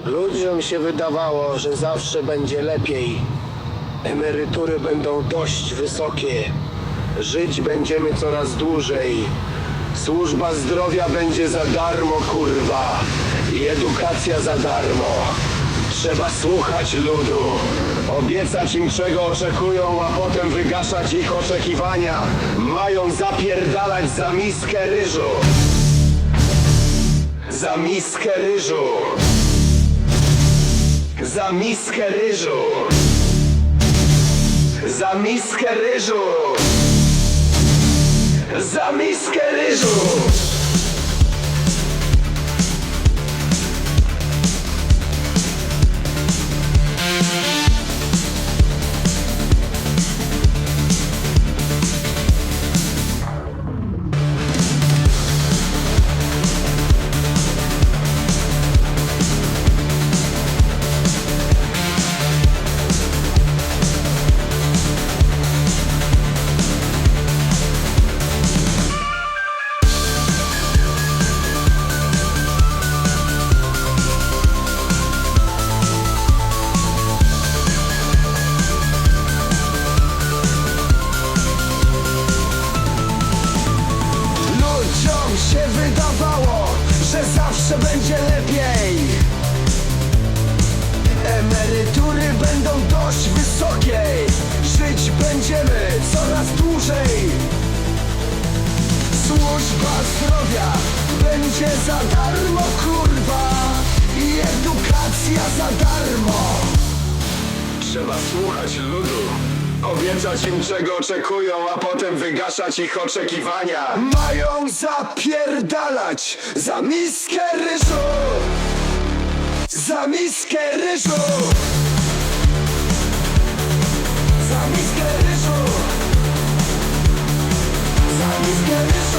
Ludziom się wydawało, że zawsze będzie lepiej. Emerytury będą dość wysokie. Żyć będziemy coraz dłużej. Służba zdrowia będzie za darmo, kurwa. I edukacja za darmo. Trzeba słuchać ludu. Obiecać im czego oczekują, a potem wygaszać ich oczekiwania. Mają zapierdalać za miskę ryżu. Za miskę ryżu. Za miskę ryżu! Za miskę ryżu! Za miskę ryżu! Będą dość wysokie Żyć będziemy coraz dłużej. Służba zdrowia będzie za darmo, kurwa. I edukacja za darmo. Trzeba słuchać ludu Obiecać im czego oczekują, a potem wygaszać ich oczekiwania. Mają zapierdalać za miskę ryżu. Za miskę ryżu Za